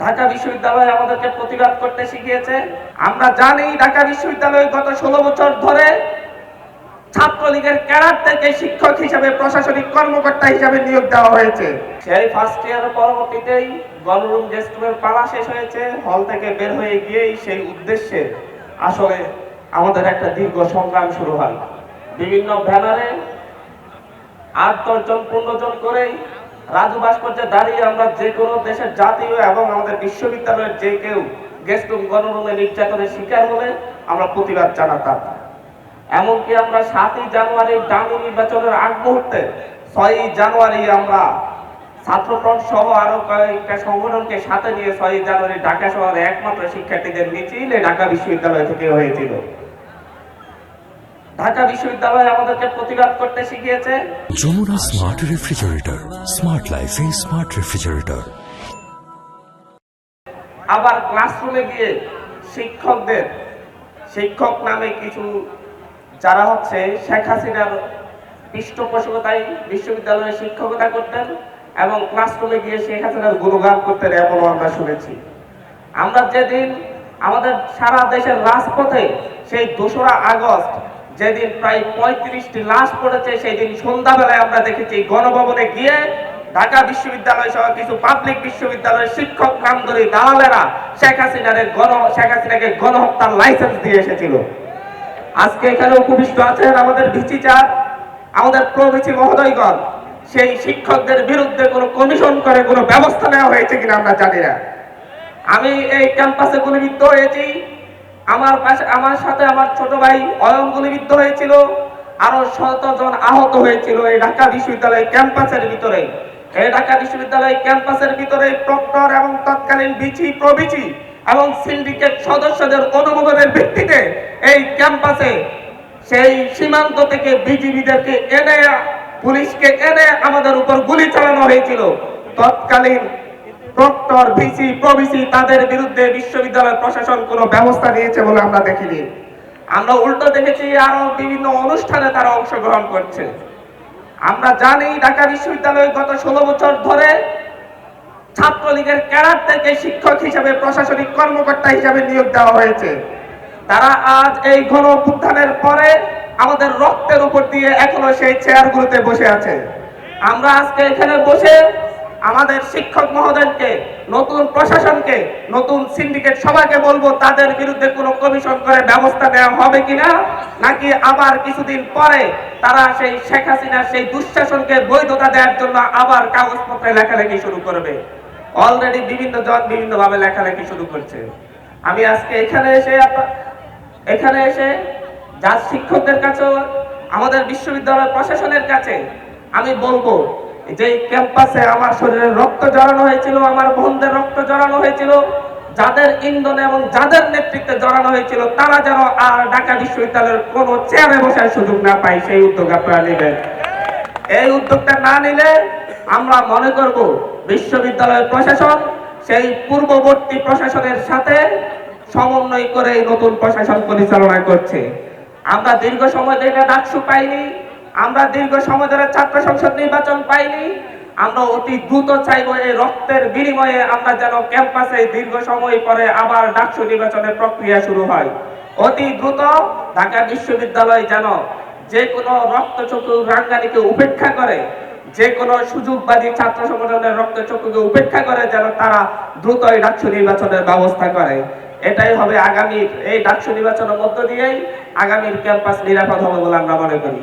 ঢাকা বিশ্ববিদ্যালয় আমাদেরকে প্রতিবাদ করতে শিখিয়েছে। আমরা জানি ঢাকা বিশ্ববিদ্যালয় গত ষোলো বছর ধরে ছাত্রলীগের ক্যাডার থেকে শিক্ষক হিসাবে, প্রশাসনিক কর্মকর্তা হিসাবে নিয়োগ দেওয়া হয়েছে। সেই ফার্স্ট ইয়ারের পরবর্তীতেই গণরুম গেস্টরুমের পালা শেষ হয়েছে। হল থেকে বের হয়ে গিয়েই সেই উদ্দেশ্যে আসলে আমাদের একটা দীর্ঘ সংগ্রাম শুরু হয়। বিভিন্ন ব্যানারে আট দশজন পনেরো জন করেই রাজু ভাস্কর্যে দাঁড়িয়ে আমরা যে কোনো দেশের জাতীয় এবং আমাদের বিশ্ববিদ্যালয়ের যে কেউ গেস্ট রুম গণরুমে নির্যাতনের শিকার হলে আমরা প্রতিবাদ জানাতাম। এমনকি আমরা সাতই জানুয়ারি ডামি নির্বাচনের আগ মুহূর্তে ছয়ই জানুয়ারি আমরা ছাত্রফ্রন্ট সহ আরও কয়েকটা সংগঠনকে সাথে নিয়ে ছয়ই জানুয়ারি ঢাকা শহরে একমাত্র শিক্ষার্থীদের মিছিলে ঢাকা বিশ্ববিদ্যালয় থেকে হয়েছিল। ঢাকা বিশ্ববিদ্যালয় আমাদেরকে প্রতিবাদ করতে শিখিয়েছে। যমুনা স্মার্ট রেফ্রিজারেটর স্মার্ট লাইফে স্মার্ট রেফ্রিজারেটর আবার ক্লাসরুমে গিয়ে শিক্ষকদের শিক্ষক নামে কিছু যারা হচ্ছে শেখ হাসিনার পৃষ্ঠপোষকতায় বিশ্ববিদ্যালয়ে শিক্ষকতা করতেন এবং ক্লাসরুমে গিয়ে শেখ হাসিনার গুণগান করতেন এমনও আমরা শুনেছি। আমরা যেদিন আমাদের সারা দেশের রাজপথে সেই দোসরা আগস্ট যেদিন প্রায় পঁয়ত্রিশটি লাশ পড়েছে সেই দিন সন্ধ্যাবেলায় আমরা দেখেছি গণভবনে গিয়ে ঢাকা বিশ্ববিদ্যালয় সহ কিছু পাবলিক বিশ্ববিদ্যালয়ের শিক্ষক নাম দালালেরা শেখ হাসিনার গণ, শেখ হাসিনাকে গণহত্যার লাইসেন্স দিয়ে এসেছিল। আজকে এখানে উপবিষ্ট আছেন আমাদের ভিসি চার আমাদের প্রভিসি মহোদয়গণ। সেই শিক্ষকদের বিরুদ্ধে কোনো কমিশন করে কোনো ব্যবস্থা নেওয়া হয়েছে কিনা আমরা জানি না। আমি এই ক্যাম্পাসে গুলিবিদ্ধ হয়েছি আমার পাশে, আমার সাথে আমার ছোট ভাই অয়ন গুলিবিদ্ধ হয়েছিল, আরও শত জন আহত হয়েছিল এই ঢাকা বিশ্ববিদ্যালয় ক্যাম্পাসের ভিতরে। এই ঢাকা বিশ্ববিদ্যালয় ক্যাম্পাসের ভিতরে প্রক্টর এবং তৎকালীন বিচি, প্রবিচি এবং সিন্ডিকেট সদস্যদের অনুমোদনের ভিত্তিতে এই ক্যাম্পাসে সেই সীমান্ত থেকে বিজিবিদেরকে এনে, পুলিশকে এনে আমাদের উপর গুলি চালানো হয়েছিল। তৎকালীন প্রক্টর ভিসি, প্রভিসি তাদের বিরুদ্ধে বিশ্ববিদ্যালয় প্রশাসন কোনো ব্যবস্থা নিয়েছে বলে আমরা দেখিনি। আমরা উল্টো দেখেছি আরও বিভিন্ন অনুষ্ঠানে তারা অংশগ্রহণ করছে। আমরা জানি ঢাকা বিশ্ববিদ্যালয় গত ষোলো বছর ধরে ছাত্রলীগের ক্যাডার থেকে শিক্ষক হিসাবে প্রশাসনিক কর্মকর্তা হিসাবে নিয়োগ দেওয়া হয়েছে। তারা আজ এই ঘন অভ্যুত্থানের পরে আমাদের রক্তের উপর দিয়ে এখনও সেই চেয়ারগুলোতে বসে আছে। আমরা আজকে এখানে বসে আমাদের শিক্ষক মহোদয়কে, নতুন প্রশাসনকে, নতুন সিন্ডিকেট সবাইকে বলব, তাদের বিরুদ্ধে কোনো কমিশন করে ব্যবস্থা নেওয়া হবে কিনা? নাকি আবার কিছুদিন পরে তারা সেই শেখ হাসিনার সেই দুঃশাসনকে বৈধতা দেওয়ার জন্য আবার কাগজপত্রে লেখালেখি শুরু করবে? অলরেডি বিভিন্ন জন বিভিন্ন ভাবে লেখালেখি শুরু করছে। আমি আজকে এখানে এসে এখানে এসে যা শিক্ষকদের কাছেও, আমাদের বিশ্ববিদ্যালয় প্রশাসনের কাছে আমি বলব যে ক্যাম্পাসে আমার শরীরে রক্ত জড়ানো হয়েছিল, আমার বোনদের রক্ত জড়ানো হয়েছিল, যাদের ইন্ধনে এবং যাদের নেতৃত্বে জড়ানো হয়েছিল, তারা যেন আর ঢাকা বিশ্ববিদ্যালয়ের কোনো চেয়ারে বসার সুযোগ না পায়, সেই উদ্যোগ আপনারা নেবেন। এই উদ্যোগটা না নিলে আমরা মনে করব বিশ্ববিদ্যালয়ের প্রশাসন, সেই পূর্ববর্তী প্রশাসনের সাথে সমন্বয় করে নতুন প্রশাসন পরিচালনা করছে। আমরা দীর্ঘ সময় ধরে ডাকসু পাইনি আমরা দীর্ঘ সময় ধরে ছাত্র সংসদ নির্বাচন পাইনি। আমরা অতি দ্রুত চাইব এই রক্তের বিনিময়ে আমরা যেন ক্যাম্পাসে দীর্ঘ সময় পরে আবার ডাকসু নির্বাচনের প্রক্রিয়া শুরু হয়। অতি দ্রুত ঢাকা বিশ্ববিদ্যালয় যেন যে কোনো রক্তচক্ষু রাঙ্গানিকে উপেক্ষা করে, যে কোনো সুযোগবাদী ছাত্র সংগঠনের রক্তচক্ষুকে উপেক্ষা করে যেন তারা দ্রুত এই ডাকসু নির্বাচনের ব্যবস্থা করে। এটাই হবে আগামীর, এই ডাকসু নির্বাচনের মধ্য দিয়েই আগামীর ক্যাম্পাস নিরাপদ হবে বলে আমরা মনে করি।